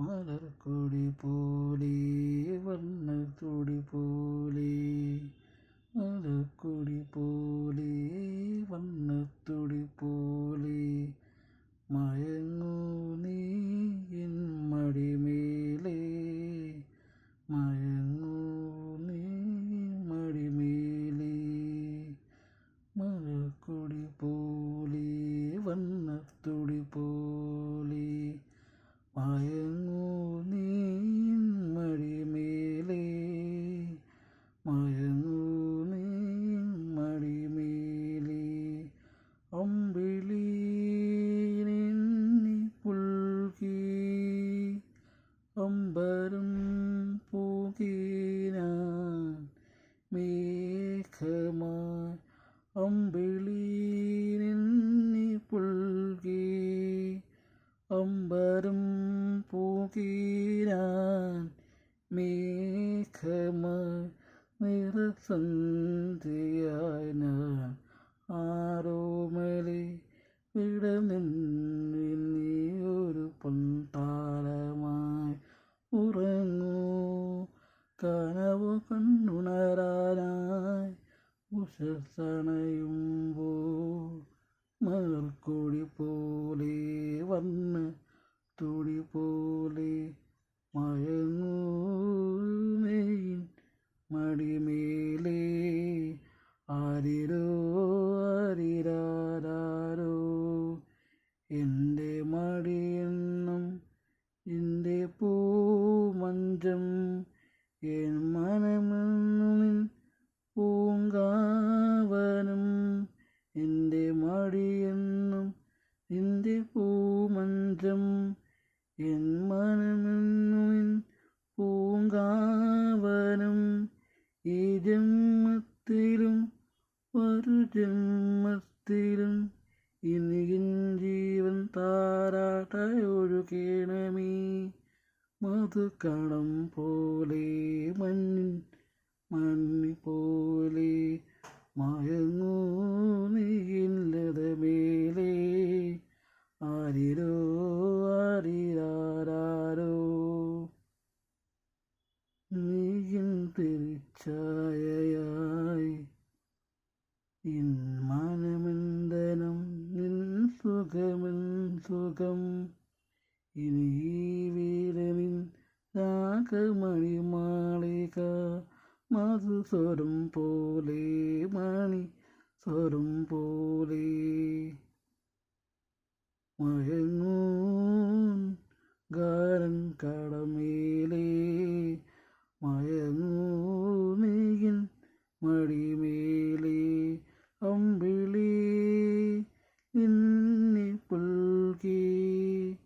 മലർക്കൊടി പോലെ വർണത്തൊടി പോലെ മലർക്കൊടി പോലെ വർണത്തൊടി പോലെ മയങ്ങൂ നീ എൻ മടിമേലെ. മയങ്ങൂ നീ മടിമേലെ. മലർക്കൊടി പോലെ വർണത്തൊടി പോലെ മയങ്ങൂ അമ്പിളി പുൽകി അമ്പരും പൂകിനാൻ മേഘമായി അമ്പിളി പുൽകി അമ്പരും പൂകിനാൻ മേഘമായി നിറസന്ധിയായി ആരോമലി വിട നിന്നിൽ നീ ഒരു പൊൻതാരമായി ഉറങ്ങൂ. കനവ് കണ്ണുണരാനായി ഉഷസണയുമ്പോൾ മലർക്കൊടി പോലെ വന്ന് തുടി പോലെ മയങ്ങൂ നെയ്യിൻ മടിമേലേ ആരിരോ എൻ പൂങ്കാവനം ഈ ജന്മത്തിലും ഒരു ജന്മത്തിലും ഇനിയൻ ജീവൻ താരാട്ടയൊഴുകേണമേ. മധുകണം പോലെ മഞ്ഞിൻ മണ്ണി പോലെ മയങ്ങൂ. തിരിച്ചായയായി ഇൻ മനമെന്തനം നിൻ സുഖമെൻ സുഖം. ഇനി ഈ വീരനിൻ രാഗമണി മാളിക. മധുസ്വരം പോലെ മണി സ്വരം പോലെ മയങ്ങൂ ഗാരൻ കടമേലേ. മയങ്ങൂ നീയിൻ മടിമേലേ അമ്പിളി ഇന്നി പുൽകി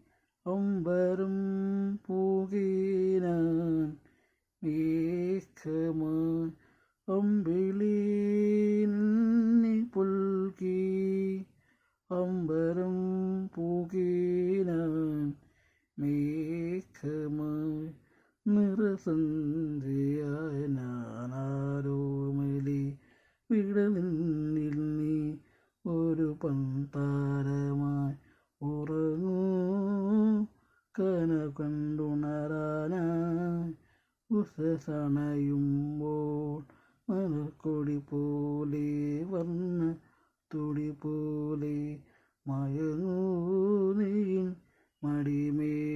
അമ്പരം പൂകിനാൻ മേഘമായി അമ്പിളി പുൽക്കി പുൽകി അമ്പരം പൂകീന മേഘമായി നിറസന്ധ്യയായ ഞാനാരോമലി വിട നിന്നിൽ നീ ഒരു പന്താരമായി ഉറങ്ങൂ. കന കണ്ടുണരാനായി ഉഷസണയുമ്പോൾ മനക്കൊടി പോലെ വന്ന് തുടി പോലെ മയങ്ങൂ നീൻ മടിമേലേ